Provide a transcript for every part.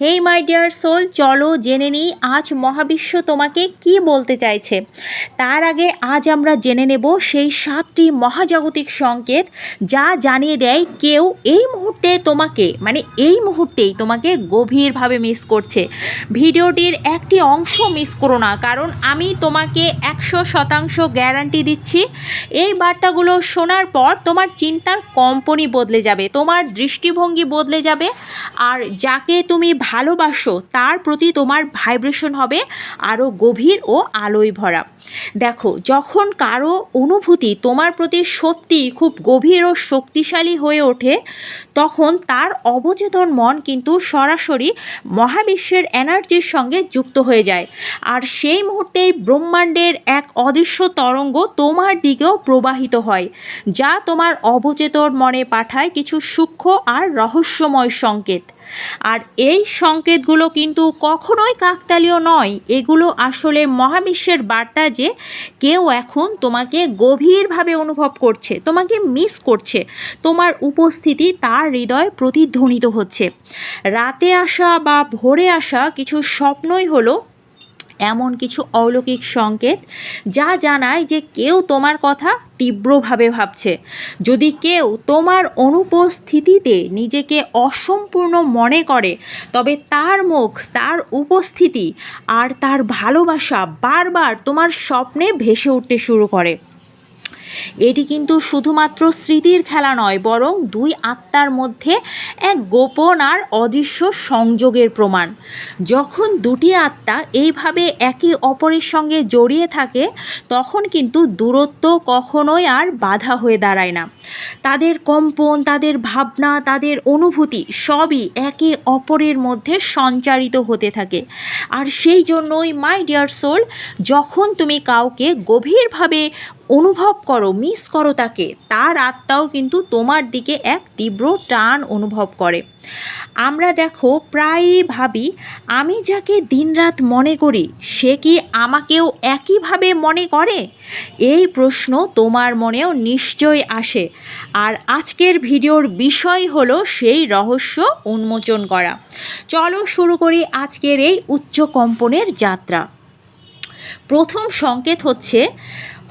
Hey, my dear soul, চলো জেনে নিই আজ মহাবিশ্ব তোমাকে কি বলতে চাইছে। তার আগে আজ আমরা জেনে নেব সেই সাতটি মহাজাগতিক সংকেত যা জানিয়ে দেয় কেউ এই মুহূর্তে তোমাকে মানে এই মুহূর্তেই তোমাকে গভীরভাবে মিস করছে। ভিডিওটির একটি অংশ মিস করো না, কারণ আমি তোমাকে একশো শতাংশ গ্যারান্টি দিচ্ছি। এই বার্তাগুলো শোনার পর তোমার চিন্তার কম্পনই বদলে যাবে, তোমার দৃষ্টিভঙ্গি বদলে যাবে। আর যাকে তুমি ভালোবাসো, তার প্রতি তোমার ভাইব্রেশন হবে আরও গভীর ও আলোয় ভরা। দেখো, যখন কারও অনুভূতি তোমার প্রতি সত্যি খুব গভীর ও শক্তিশালী হয়ে ওঠে, তখন তার অবচেতন মন কিন্তু সরাসরি মহাবিশ্বের এনার্জির সঙ্গে যুক্ত হয়ে যায়। আর সেই মুহূর্তেই ব্রহ্মাণ্ডের এক অদৃশ্য তরঙ্গ তোমার দিকেও প্রবাহিত হয়, যা তোমার অবচেতন মনে পাঠায় কিছু সূক্ষ্ম আর রহস্যময় সংকেত। আর এই সংকেতগুলো কিন্তু কখনোই কাকতালীয় নয়। এগুলো আসলে মহাবিশ্বের বার্তা যে কেউ এখন তোমাকে গভীরভাবে অনুভব করছে, তোমাকে মিস করছে, তোমার উপস্থিতি তার হৃদয় প্রতিধ্বনিত হচ্ছে। রাতে আসা বা ভোরে আসা কিছু স্বপ্নই হলো এমন কিছু অলৌকিক সংকেত যা জানায় যে কেউ তোমার কথা তীব্রভাবে ভাবছে। যদি কেউ তোমার অনুপস্থিতিতে নিজেকে অসম্পূর্ণ মনে করে, তবে তার মুখ, তার উপস্থিতি আর তার ভালোবাসা বারবার তোমার স্বপ্নে ভেসে উঠতে শুরু করে। এটি কিন্তু শুধুমাত্র স্মৃতির খেলা নয়, বরং দুই আত্মার মধ্যে এক গোপন আর অদৃশ্য সংযোগের প্রমাণ। যখন দুটি আত্মা এইভাবে একে অপরের সঙ্গে জড়িয়ে থাকে, তখন কিন্তু দূরত্ব কখনোই আর বাধা হয়ে দাঁড়ায় না। তাদের কম্পন, তাদের ভাবনা, তাদের অনুভূতি সবই একে অপরের মধ্যে সঞ্চারিত হতে থাকে। আর সেই জন্যই মাই ডিয়ার সোল যখন তুমি কাউকে গভীরভাবে অনুভব করো মিস করো তাকে। তার আত্মাও কিন্তু তোমার দিকে এক তীব্র টান অনুভব করে। আমরা দেখো, প্রায়ই ভাবি, আমি যাকে দিনরাত মনে করি, সে কি আমাকেও একইভাবে মনে করে? এই প্রশ্ন তোমার মনেও নিশ্চয়ই আসে। আর আজকের ভিডিওর বিষয় হলো সেই রহস্য উন্মোচন করা। চলো শুরু করি আজকের এই উচ্চ কম্পনের যাত্রা। প্রথম সংকেত হচ্ছে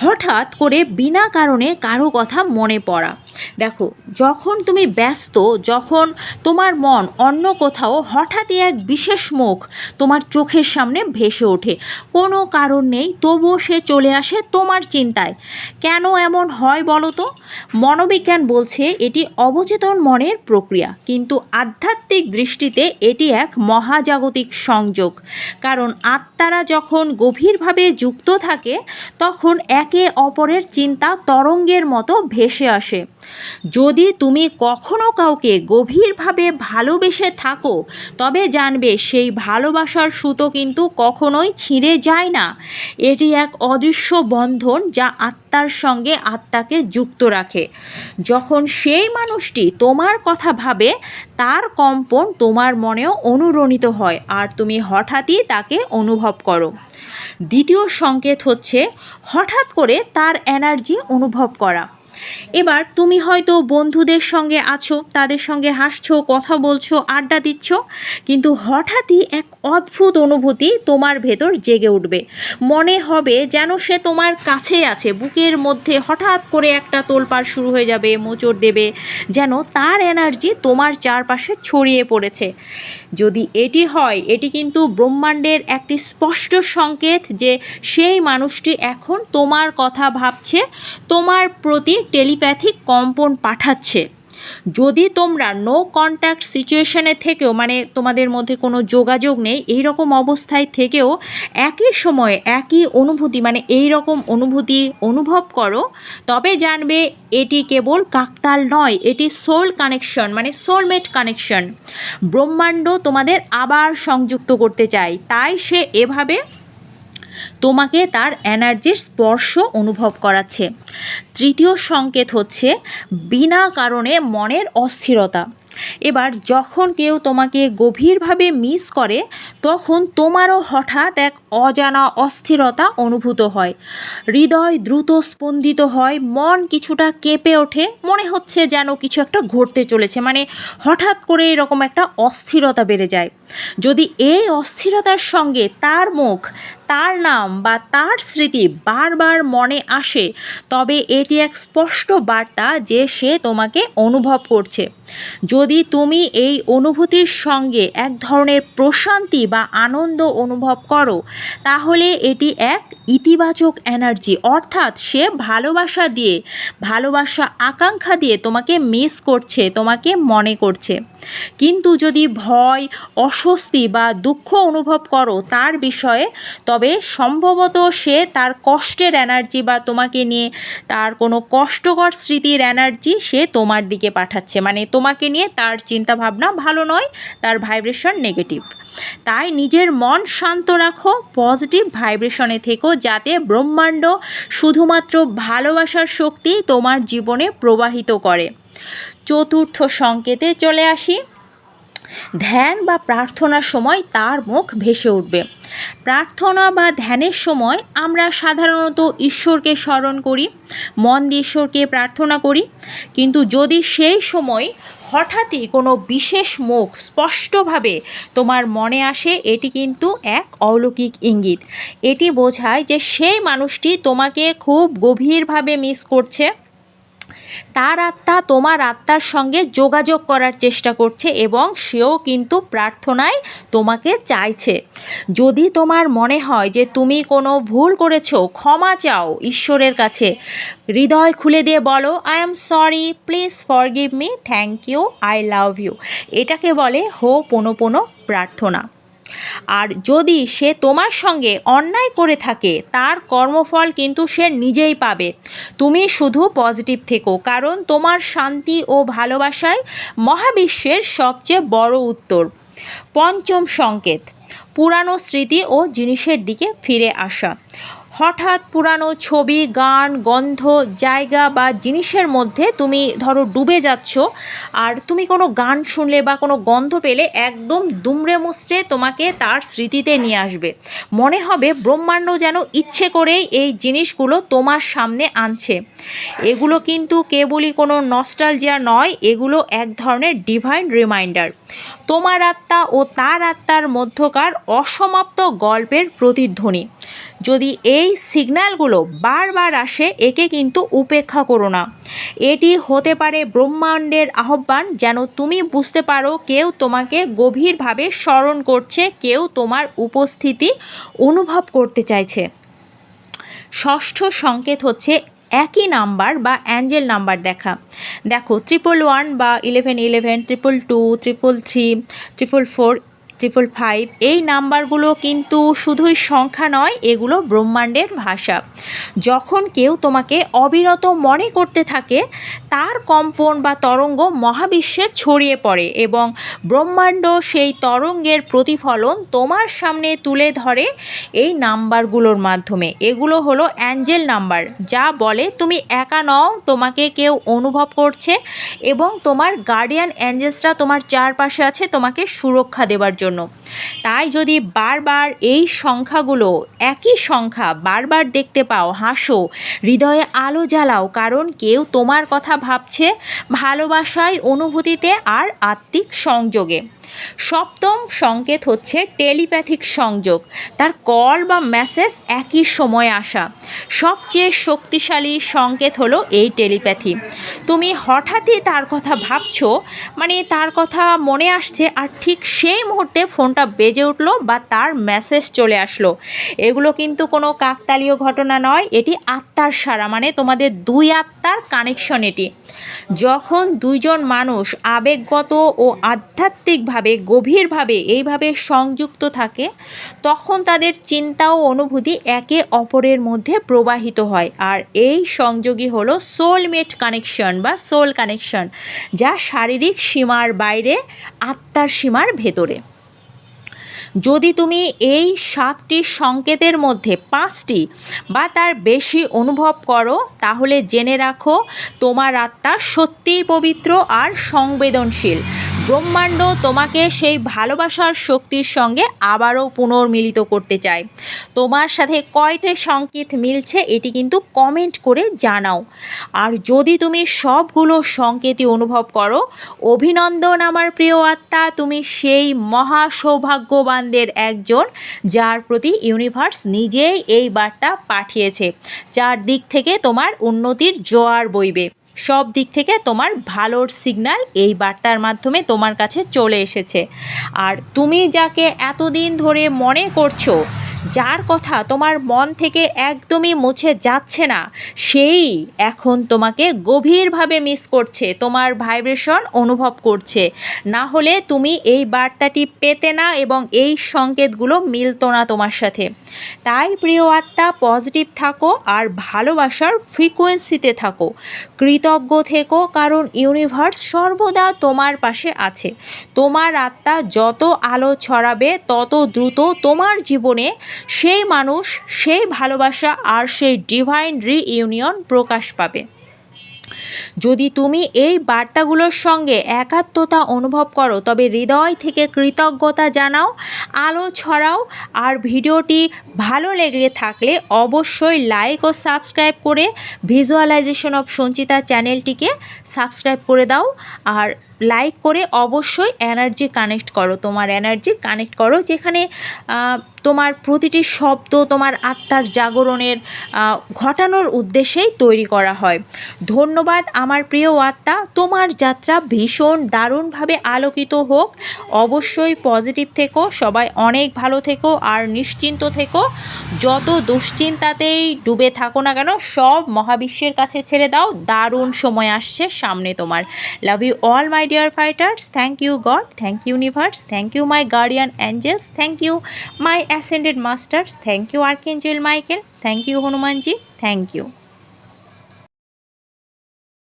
হঠাৎ করে বিনা কারণে কারও কথা মনে পড়া। দেখো, যখন তুমি ব্যস্ত, যখন তোমার মন অন্য কোথাও, হঠাৎই এক বিশেষ মুখ তোমার চোখের সামনে ভেসে ওঠে। কোনো কারণ নেই, তবুও সে চলে আসে তোমার চিন্তায়। কেন এমন হয় বলো তো? মনোবিজ্ঞান বলছে এটি অবচেতন মনের প্রক্রিয়া, কিন্তু আধ্যাত্মিক দৃষ্টিতে এটি এক মহাজাগতিক সংযোগ। কারণ আত্মারা যখন গভীরভাবে যুক্ত থাকে, তখন একে অপরের চিন্তা তরঙ্গের মতো ভেসে আসে। যদি তুমি কখনো কাউকে গভীরভাবে ভালোবেসে থাকো, তবে জানবে সেই ভালোবাসার সুতো কিন্তু কখনোই ছিঁড়ে যায় না। এটি এক অদৃশ্য বন্ধন যা আত্মার সঙ্গে আত্মাকে যুক্ত রাখে। যখন সেই মানুষটি তোমার কথা ভাবে, তার কম্পন তোমার মনেও অনুরণিত হয় আর তুমি হঠাৎই তাকে অনুভব করো। দ্বিতীয় সংকেত হচ্ছে, হঠাৎ করে তার এনার্জি অনুভব করা। এবার তুমি হয়তো বন্ধুদের সঙ্গে আছো, তাদের সঙ্গে হাসছো, কথা বলছো, আড্ডা দিচ্ছ, কিন্তু হঠাৎই এক অদ্ভুত অনুভূতি তোমার ভেতর জেগে উঠবে। মনে হবে যেন সে তোমার কাছেই আছে, বুকের মধ্যে হঠাৎ করে একটা তোলপাড় শুরু হয়ে যাবে, মোচড় দেবে, যেন তার এনার্জি তোমার চারপাশে ছড়িয়ে পড়েছে। যদি এটি হয়, এটি কিন্তু ব্রহ্মাণ্ডের একটি স্পষ্ট সংকেত যে সেই মানুষটি এখন তোমার কথা ভাবছে, তোমার প্রতি টেলিপ্যাথিক কম্পন পাঠাচ্ছে। যদি তোমরা নো কন্ট্যাক্ট সিচুয়েশনে থেকেও মানে তোমাদের মধ্যে কোনো যোগাযোগ নেই এই রকম অবস্থায় থেকেও একই সময়ে একই অনুভূতি মানে এই রকম অনুভূতি অনুভব করো, তবে জানবে এটি কেবল কাকতাল নয়, এটি সোল কানেকশন মানে সোলমেট কানেকশন ব্রহ্মাণ্ড তোমাদের আবার সংযুক্ত করতে চায়, তাই সে এভাবে তোমাকে তার এনার্জির স্পর্শ অনুভব করাচ্ছে। তৃতীয় সংকেত হচ্ছে, বিনা কারণে মনের অস্থিরতা। এবার যখন কেউ তোমাকে গভীরভাবে মিস করে, তখন তোমারও হঠাৎ এক অজানা অস্থিরতা অনুভূত হয়। হৃদয় দ্রুত স্পন্দিত হয়, মন কিছুটা কেঁপে ওঠে, মনে হচ্ছে যেন কিছু একটা ঘটতে চলেছে মানে হঠাৎ করে এরকম একটা অস্থিরতা বেড়ে যায়। যদি এই অস্থিরতার সঙ্গে তার মুখ তার নাম বা তার স্মৃতি বারবার মনে আসে, তবে এটি এক স্পষ্ট বার্তা যে সে তোমাকে অনুভব করছে। যদি তুমি এই অনুভূতির সঙ্গে এক ধরনের প্রশান্তি বা আনন্দ অনুভব করো, তাহলে এটি এক ইতিবাচক এনার্জি, অর্থাৎ সে ভালোবাসা দিয়ে, ভালোবাসা আকাঙ্ক্ষা দিয়ে তোমাকে মিস করছে, তোমাকে মনে করছে। কিন্তু যদি ভয়, অস্বস্তি বা দুঃখ অনুভব করো তার বিষয়ে, তবে সম্ভবত সে তার কষ্টের এনার্জি বা তোমাকে নিয়ে তার কোনো কষ্টকর স্মৃতির এনার্জি সে তোমার দিকে পাঠাচ্ছে। মানে তোমাকে নিয়ে তার চিন্তাভাবনা ভালো নয়, তার ভাইব্রেশন নেগেটিভ তাই নিজের মন শান্ত রাখো পজিটিভ ভাইব্রেশনে থেকো যাতে ব্রহ্মাণ্ড শুধুমাত্র ভালোবাসার শক্তি তোমার জীবনে প্রবাহিত করে। চতুর্থ সংকেতে চলে আসি। ধ্যান বা প্রার্থনার সময় তার মুখ ভেসে উঠবে। প্রার্থনা বা ধ্যানের সময় আমরা সাধারণত ঈশ্বরকে স্মরণ করি, মন দিয়ে ঈশ্বরকে প্রার্থনা করি। কিন্তু যদি সেই সময় হঠাৎই কোনো বিশেষ মুখ স্পষ্টভাবে তোমার মনে আসে, এটি কিন্তু এক অলৌকিক ইঙ্গিত। এটি বোঝায় যে সেই মানুষটি তোমাকে খুব গভীরভাবে মিস করছে। তার আত্মা তোমার আত্মার সঙ্গে যোগাযোগ করার চেষ্টা করছে এবং সেও কিন্তু প্রার্থনায় তোমাকে চাইছে। যদি তোমার মনে হয় যে তুমি কোনো ভুল করেছ, ক্ষমা চাও ঈশ্বরের কাছে। হৃদয় খুলে দিয়ে বলো I am sorry please forgive me thank you I love you এটাকে বলে হো, পোনো পোনো, প্রার্থনা। আর যদি সে তোমার সঙ্গে অন্যায় করে থাকে, তার কর্মফল কিন্তু সে নিজেই পাবে। তুমি শুধু পজিটিভ থেকো, কারণ তোমার শান্তি ও ভালোবাসায় মহাবিশ্বের সবচেয়ে বড় উত্তর। পঞ্চম সংকেত, পুরানো স্মৃতি ও জিনিসের দিকে ফিরে আসা। হঠাৎ পুরানো ছবি, গান, গন্ধ, জায়গা বা জিনিসের মধ্যে তুমি ধরো ডুবে যাচ্ছ, আর তুমি কোনো গান শুনলে বা কোনো গন্ধ পেলে একদম দুমড়ে মুচড়ে তোমাকে তার স্মৃতিতে নিয়ে আসবে। মনে হবে ব্রহ্মাণ্ড যেন ইচ্ছে করেই এই জিনিসগুলো তোমার সামনে আনছে। এগুলো কিন্তু কেবলই কোনো নস্টালজিয়া নয়, এগুলো এক ধরনের ডিভাইন রিমাইন্ডার। তোমার আত্মা ও তার আত্মার মধ্যকার অসমাপ্ত গল্পের প্রতিধ্বনি। যদি এই সিগন্যালগুলো বারবার আসে, একে কিন্তু উপেক্ষা করো না। এটি হতে পারে ব্রহ্মাণ্ডের আহ্বান, যেন তুমি বুঝতে পারো কেউ তোমাকে গভীরভাবে স্মরণ করছে, কেউ তোমার উপস্থিতি অনুভব করতে চাইছে। ষষ্ঠ সংকেত হচ্ছে একই নাম্বার বা অ্যাঞ্জেল নাম্বার দেখা। দেখো ট্রিপল ওয়ান বা eleven eleven triple two triple three triple four triple five এই নাম্বারগুলো কিন্তু শুধুই সংখ্যা নয়, এগুলো ব্রহ্মাণ্ডের ভাষা। যখন কেউ তোমাকে অবিরত মনে করতে থাকে, তার কম্পন বা তরঙ্গ মহাবিশ্বে ছড়িয়ে পড়ে এবং ব্রহ্মাণ্ড সেই তরঙ্গের প্রতিফলন তোমার সামনে তুলে ধরে এই নাম্বারগুলোর মাধ্যমে। এগুলো হলো অ্যাঞ্জেল নাম্বার, যা বলে তুমি একা নও, তোমাকে কেউ অনুভব করছে এবং তোমার গার্ডিয়ান অ্যাঞ্জেলসরা তোমার চারপাশে আছে, তোমাকে সুরক্ষা দেওয়ার জন্য। জন্য। তাই যদি বারবার এই সংখ্যাগুলো, একই সংখ্যা বারবার দেখতে পাও, হাসো, হৃদয়ে আলো জ্বালাও, কারণ কেউ তোমার কথা ভাবছে ভালোবাসায়, অনুভূতিতে আর আত্মিক সংযোগে। সপ্তম সংকেত হচ্ছে টেলিপ্যাথিক সংযোগ। তার কল বা মেসেজ একই সময় আসা। সবচেয়ে শক্তিশালী সংকেত হলো এই টেলিপ্যাথি। তুমি হঠাৎই তার কথা ভাবছ মানে তার কথা মনে আসছে আর ঠিক সেই মুহূর্তে ফোনটা বেজে উঠল বা তার মেসেজ চলে আসলো। এগুলো কিন্তু কোনো কাকতালীয় ঘটনা নয়, এটি আত্মার সারা মানে তোমাদের দুই আত্মার কানেকশন এটি। যখন দুইজন মানুষ আবেগগত ও আধ্যাত্মিকভাবে গভীরভাবে এইভাবে সংযুক্ত থাকে, তখন তাদের চিন্তা ও অনুভূতি একে অপরের মধ্যে প্রবাহিত হয়। আর এই সংযোগই হলো সোলমেট কানেকশন বা সোল কানেকশন যা শারীরিক সীমার বাইরে, আত্মার সীমার ভেতরে। যদি তুমি এই সাতটি সংকেতের মধ্যে পাঁচটি বা তার বেশি অনুভব করো, তাহলে জেনে রাখো, তোমার আত্মা সত্যিই পবিত্র আর সংবেদনশীল। ব্রহ্মাণ্ড তোমাকে সেই ভালোবাসার শক্তির সঙ্গে আবারও পুনর্মিলিত করতে চায়। তোমার সাথে কয়টা সংকেত মিলছে এটি কিন্তু কমেন্ট করে জানাও। আর যদি তুমি সবগুলো সংকেতই অনুভব করো, অভিনন্দন আমার প্রিয় আত্মা, তুমি সেই মহা সৌভাগ্যবানদের একজন যার প্রতি ইউনিভার্স নিজেই এই বার্তা পাঠিয়েছে, যার দিক থেকে তোমার উন্নতির জোয়ার বইবে। সব দিক থেকে তোমার ভালোর সিগন্যাল এই বার্তার মাধ্যমে তোমার কাছে চলে এসেছে। আর তুমি যাকে এতদিন ধরে মনে করছ, যার কথা তোমার মন থেকে একদমই মুছে যাচ্ছে না, সেই এখন তোমাকে গভীরভাবে মিস করছে, তোমার ভাইব্রেশন অনুভব করছে। না হলে তুমি এই বার্তাটি পেতে না এবং এই সংকেতগুলো মিলতো না তোমার সাথে। তাই প্রিয় আত্মা পজিটিভ থাকো আর ভালোবাসার ফ্রিকোয়েন্সিতে থাকো। কৃতজ্ঞ থেকো, কারণ ইউনিভার্স সর্বদা তোমার পাশে আছে। তোমার আত্মা যত আলো ছড়াবে, তত দ্রুত তোমার জীবনে সেই মানুষ, সেই ভালোবাসা আর সেই ডিভাইন রিইউনিয়ন প্রকাশ পাবে। যদি তুমি এই বার্তাগুলোর সঙ্গে একাত্মতা অনুভব করো, তবে হৃদয় থেকে কৃতজ্ঞতা জানাও, আলো ছড়াও, আর ভিডিওটি ভালো লেগে থাকলে অবশ্যই লাইক ও সাবস্ক্রাইব করে ভিজুয়ালাইজেশন অফ সঞ্চিতা চ্যানেলটিকে সাবস্ক্রাইব করে দাও, আর লাইক করে অবশ্যই এনার্জি কানেক্ট করো, তোমার এনার্জি কানেক্ট করো, যেখানে তোমার প্রতিটি শব্দ, তোমার আত্মার জাগরণের ঘটানোর উদ্দেশ্যেই তৈরি করা হয়। ধন্যবাদ। আমার প্রিয় আত্মা, তোমার যাত্রা ভীষণ দারুণভাবে আলোকিত হোক। অবশ্যই পজিটিভ থেকো, সবাই অনেক ভালো থেকো আর নিশ্চিন্ত থেকো। যত দুশ্চিন্তাতেই ডুবে থাকো না কেন, সব মহাবিশ্বের কাছে ছেড়ে দাও। দারুণ সময় আসছে সামনে তোমার। Love you all my dear fighters thank you God thank you universe thank you my guardian angels thank you my ascended masters thank you archangel Michael thank you Hanumanji thank you